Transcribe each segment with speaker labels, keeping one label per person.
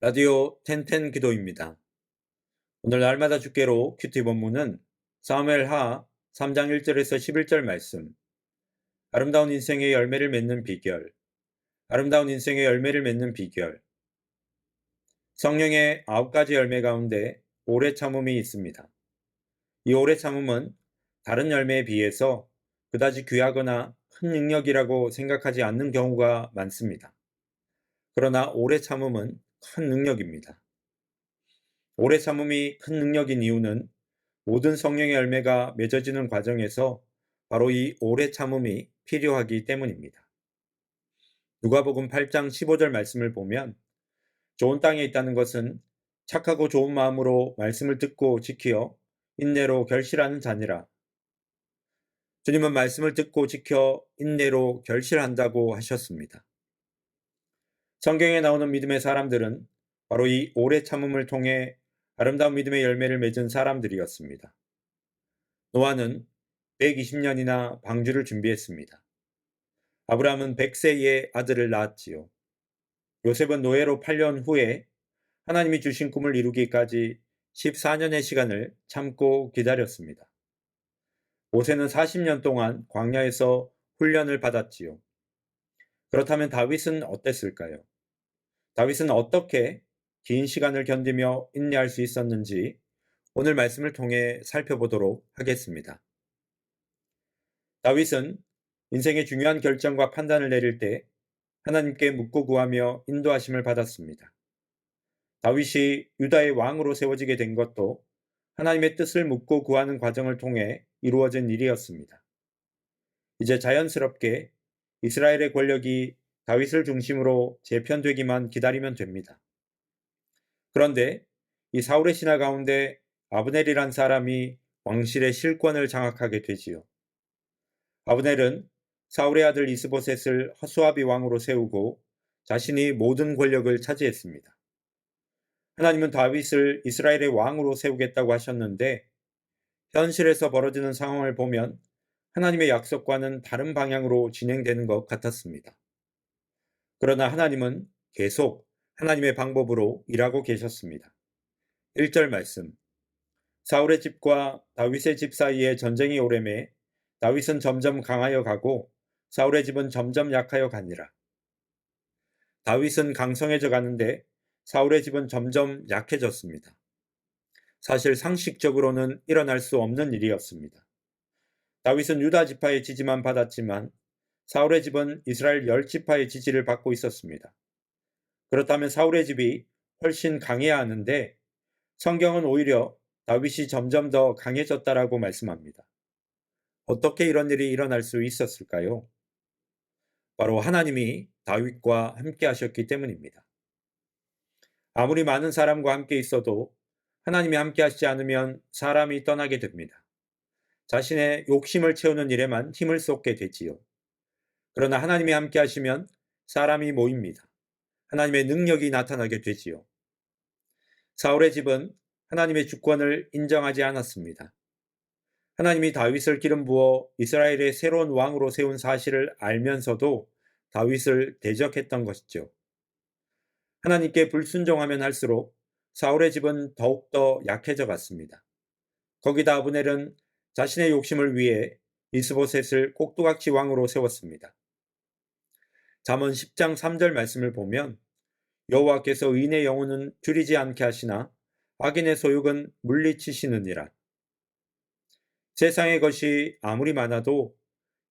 Speaker 1: 라디오 텐텐 기도입니다. 오늘 날마다 주께로 큐티 본문은 사무엘 하 3장 1절에서 11절 말씀. 아름다운 인생의 열매를 맺는 비결. 아름다운 인생의 열매를 맺는 비결. 성령의 아홉 가지 열매 가운데 오래 참음이 있습니다. 이 오래 참음은 다른 열매에 비해서 그다지 귀하거나 큰 능력이라고 생각하지 않는 경우가 많습니다. 그러나 오래 참음은 큰 능력입니다. 오래 참음이 큰 능력인 이유는 모든 성령의 열매가 맺어지는 과정에서 바로 이 오래 참음이 필요하기 때문입니다. 누가복음 8장 15절 말씀을 보면 좋은 땅에 있다는 것은 착하고 좋은 마음으로 말씀을 듣고 지키어 인내로 결실하는 자니라. 주님은 말씀을 듣고 지켜 인내로 결실한다고 하셨습니다. 성경에 나오는 믿음의 사람들은 바로 이 오래 참음을 통해 아름다운 믿음의 열매를 맺은 사람들이었습니다. 노아는 120년이나 방주를 준비했습니다. 아브라함은 100세의 아들을 낳았지요. 요셉은 노예로 8년 후에 하나님이 주신 꿈을 이루기까지 14년의 시간을 참고 기다렸습니다. 모세는 40년 동안 광야에서 훈련을 받았지요. 그렇다면 다윗은 어땠을까요? 다윗은 어떻게 긴 시간을 견디며 인내할 수 있었는지 오늘 말씀을 통해 살펴보도록 하겠습니다. 다윗은 인생의 중요한 결정과 판단을 내릴 때 하나님께 묻고 구하며 인도하심을 받았습니다. 다윗이 유다의 왕으로 세워지게 된 것도 하나님의 뜻을 묻고 구하는 과정을 통해 이루어진 일이었습니다. 이제 자연스럽게 이스라엘의 권력이 다윗을 중심으로 재편되기만 기다리면 됩니다. 그런데 이 사울의 신하 가운데 아브넬이란 사람이 왕실의 실권을 장악하게 되지요. 아브넬은 사울의 아들 이스보셋을 허수아비 왕으로 세우고 자신이 모든 권력을 차지했습니다. 하나님은 다윗을 이스라엘의 왕으로 세우겠다고 하셨는데 현실에서 벌어지는 상황을 보면 하나님의 약속과는 다른 방향으로 진행되는 것 같았습니다. 그러나 하나님은 계속 하나님의 방법으로 일하고 계셨습니다. 1절 말씀. 사울의 집과 다윗의 집 사이에 전쟁이 오래매 다윗은 점점 강하여 가고 사울의 집은 점점 약하여 가니라. 다윗은 강성해져 가는데 사울의 집은 점점 약해졌습니다. 사실 상식적으로는 일어날 수 없는 일이었습니다. 다윗은 유다 지파의 지지만 받았지만 사울의 집은 이스라엘 열 지파의 지지를 받고 있었습니다. 그렇다면 사울의 집이 훨씬 강해야 하는데 성경은 오히려 다윗이 점점 더 강해졌다라고 말씀합니다. 어떻게 이런 일이 일어날 수 있었을까요? 바로 하나님이 다윗과 함께 하셨기 때문입니다. 아무리 많은 사람과 함께 있어도 하나님이 함께 하시지 않으면 사람이 떠나게 됩니다. 자신의 욕심을 채우는 일에만 힘을 쏟게 되지요. 그러나 하나님이 함께 하시면 사람이 모입니다. 하나님의 능력이 나타나게 되지요. 사울의 집은 하나님의 주권을 인정하지 않았습니다. 하나님이 다윗을 기름 부어 이스라엘의 새로운 왕으로 세운 사실을 알면서도 다윗을 대적했던 것이죠. 하나님께 불순종하면 할수록 사울의 집은 더욱더 약해져 갔습니다. 거기다 아브넬은 자신의 욕심을 위해 이스보셋을 꼭두각시 왕으로 세웠습니다. 잠언 10장 3절 말씀을 보면 여호와께서 의인의 영혼은 줄이지 않게 하시나 악인의 소욕은 물리치시느니라. 세상의 것이 아무리 많아도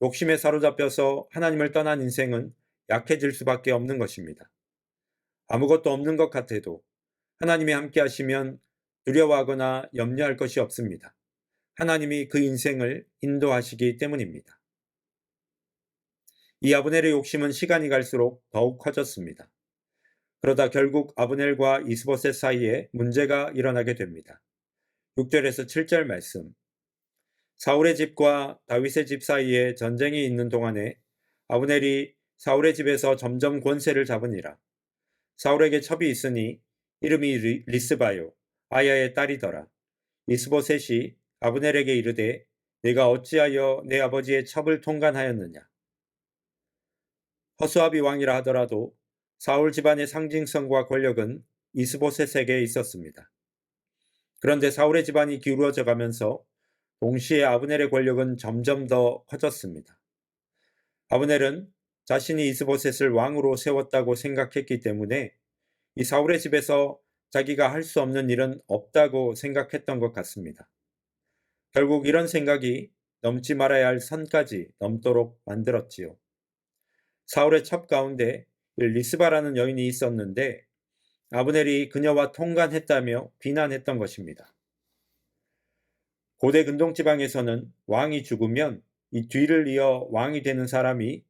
Speaker 1: 욕심에 사로잡혀서 하나님을 떠난 인생은 약해질 수밖에 없는 것입니다. 아무것도 없는 것 같아도 하나님이 함께 하시면 두려워하거나 염려할 것이 없습니다. 하나님이 그 인생을 인도하시기 때문입니다. 이 아브넬의 욕심은 시간이 갈수록 더욱 커졌습니다. 그러다 결국 아브넬과 이스보셋 사이에 문제가 일어나게 됩니다. 6절에서 7절 말씀. 사울의 집과 다윗의 집 사이에 전쟁이 있는 동안에 아브넬이 사울의 집에서 점점 권세를 잡으니라. 사울에게 첩이 있으니 이름이 리스바요 아야의 딸이더라. 이스보셋이 아브넬에게 이르되 내가 어찌하여 내 아버지의 첩을 통관하였느냐. 허수아비 왕이라 하더라도 사울 집안의 상징성과 권력은 이스보셋에게 있었습니다. 그런데 사울의 집안이 기울어져 가면서 동시에 아브넬의 권력은 점점 더 커졌습니다. 아브넬은 자신이 이스보셋을 왕으로 세웠다고 생각했기 때문에 이 사울의 집에서 자기가 할 수 없는 일은 없다고 생각했던 것 같습니다. 결국 이런 생각이 넘지 말아야 할 선까지 넘도록 만들었지요. 사울의 첩 가운데 리스바라는 여인이 있었는데 아브넬이 그녀와 통관했다며 비난했던 것입니다. 고대 근동지방에서는 왕이 죽으면 이 뒤를 이어 왕이 되는 사람이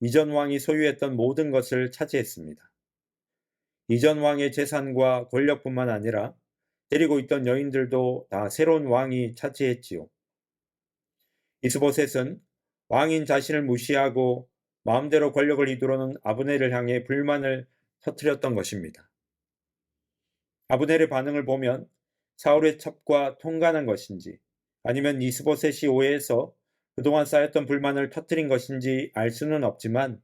Speaker 1: 이전 왕이 소유했던 모든 것을 차지했습니다. 이전 왕의 재산과 권력뿐만 아니라 데리고 있던 여인들도 다 새로운 왕이 차지했지요. 이스보셋은 왕인 자신을 무시하고 마음대로 권력을 이끌어는 아브넬을 향해 불만을 터뜨렸던 것입니다. 아브넬의 반응을 보면 사울의 첩과 통관한 것인지 아니면 이스보셋이 오해해서 그동안 쌓였던 불만을 터뜨린 것인지 알 수는 없지만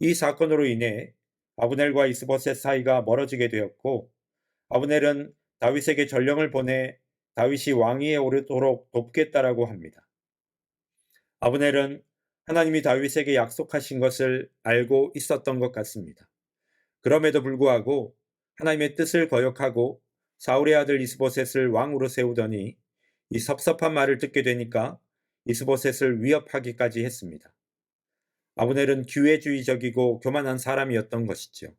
Speaker 1: 이 사건으로 인해 아브넬과 이스보셋 사이가 멀어지게 되었고 아브넬은 다윗에게 전령을 보내 다윗이 왕위에 오르도록 돕겠다라고 합니다. 아브넬은 하나님이 다윗에게 약속하신 것을 알고 있었던 것 같습니다. 그럼에도 불구하고 하나님의 뜻을 거역하고 사울의 아들 이스보셋을 왕으로 세우더니 이 섭섭한 말을 듣게 되니까 이스보셋을 위협하기까지 했습니다. 아브넬은 기회주의적이고 교만한 사람이었던 것이죠.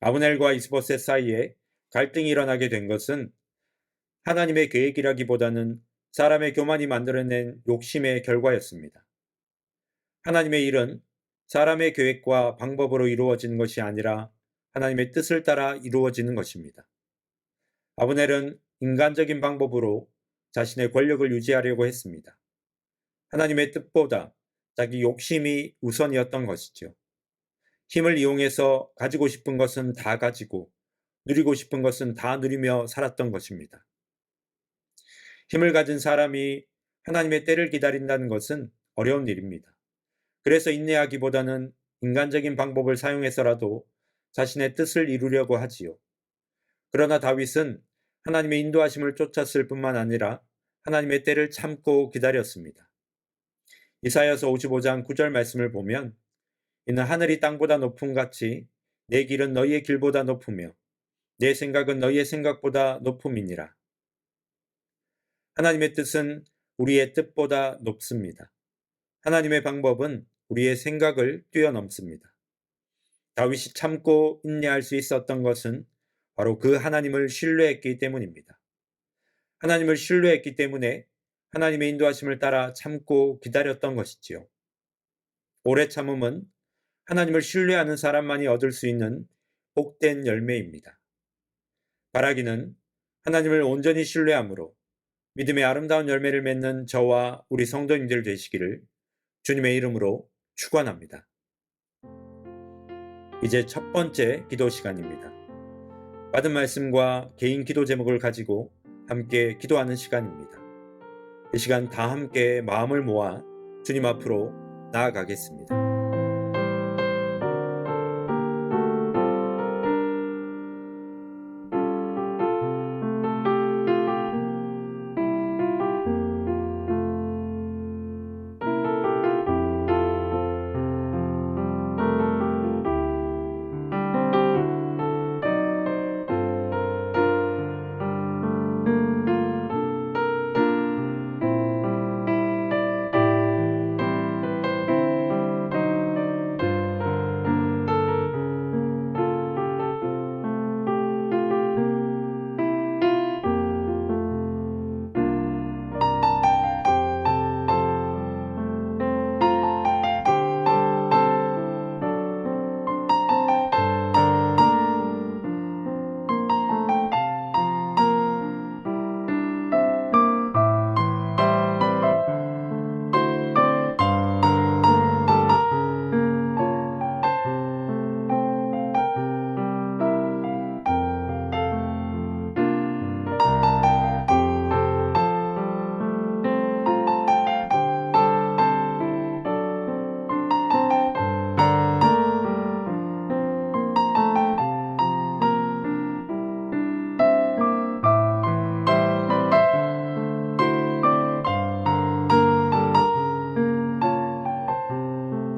Speaker 1: 아브넬과 이스보셋 사이에 갈등이 일어나게 된 것은 하나님의 계획이라기보다는 사람의 교만이 만들어낸 욕심의 결과였습니다. 하나님의 일은 사람의 계획과 방법으로 이루어지는 것이 아니라 하나님의 뜻을 따라 이루어지는 것입니다. 아브넬은 인간적인 방법으로 자신의 권력을 유지하려고 했습니다. 하나님의 뜻보다 자기 욕심이 우선이었던 것이죠. 힘을 이용해서 가지고 싶은 것은 다 가지고 누리고 싶은 것은 다 누리며 살았던 것입니다. 힘을 가진 사람이 하나님의 때를 기다린다는 것은 어려운 일입니다. 그래서 인내하기보다는 인간적인 방법을 사용해서라도 자신의 뜻을 이루려고 하지요. 그러나 다윗은 하나님의 인도하심을 쫓았을 뿐만 아니라 하나님의 때를 참고 기다렸습니다. 이사야서 55장 9절 말씀을 보면 이는 하늘이 땅보다 높음 같이 내 길은 너희의 길보다 높으며 내 생각은 너희의 생각보다 높음이니라. 하나님의 뜻은 우리의 뜻보다 높습니다. 하나님의 방법은 우리의 생각을 뛰어넘습니다. 다윗이 참고 인내할 수 있었던 것은 바로 그 하나님을 신뢰했기 때문입니다. 하나님을 신뢰했기 때문에 하나님의 인도하심을 따라 참고 기다렸던 것이지요. 오래 참음은 하나님을 신뢰하는 사람만이 얻을 수 있는 복된 열매입니다. 바라기는 하나님을 온전히 신뢰함으로 믿음의 아름다운 열매를 맺는 저와 우리 성도님들 되시기를 주님의 이름으로 축원합니다. 이제 첫 번째 기도 시간입니다. 받은 말씀과 개인 기도 제목을 가지고 함께 기도하는 시간입니다. 이 시간 다 함께 마음을 모아 주님 앞으로 나아가겠습니다.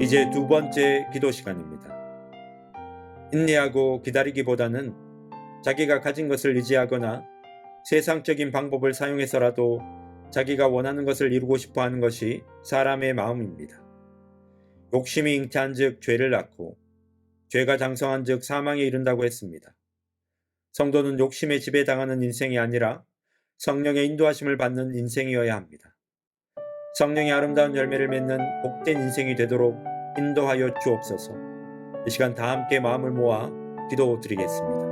Speaker 1: 이제 두 번째 기도 시간입니다. 인내하고 기다리기보다는 자기가 가진 것을 의지하거나 세상적인 방법을 사용해서라도 자기가 원하는 것을 이루고 싶어 하는 것이 사람의 마음입니다. 욕심이 잉태한 즉 죄를 낳고 죄가 장성한 즉 사망에 이른다고 했습니다. 성도는 욕심에 지배당하는 인생이 아니라 성령의 인도하심을 받는 인생이어야 합니다. 성령의 아름다운 열매를 맺는 복된 인생이 되도록 인도하여 주옵소서. 이 시간 다 함께 마음을 모아 기도 드리겠습니다.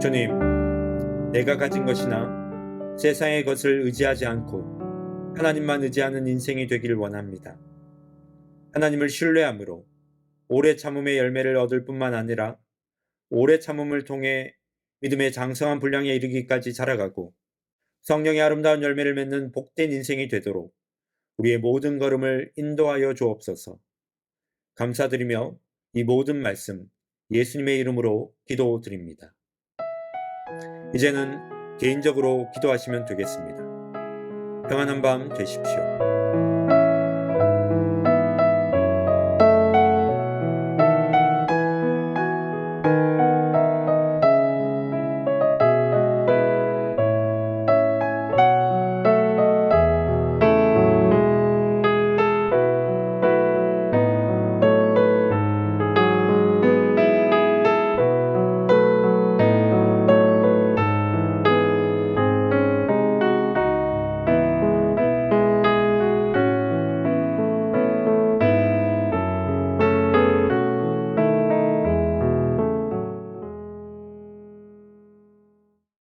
Speaker 1: 주님, 내가 가진 것이나 세상의 것을 의지하지 않고 하나님만 의지하는 인생이 되길 원합니다. 하나님을 신뢰함으로 오래 참음의 열매를 얻을 뿐만 아니라 오래 참음을 통해 믿음의 장성한 분량에 이르기까지 자라가고 성령의 아름다운 열매를 맺는 복된 인생이 되도록 우리의 모든 걸음을 인도하여 주옵소서. 감사드리며 이 모든 말씀 예수님의 이름으로 기도드립니다. 이제는 개인적으로 기도하시면 되겠습니다. 평안한 밤 되십시오.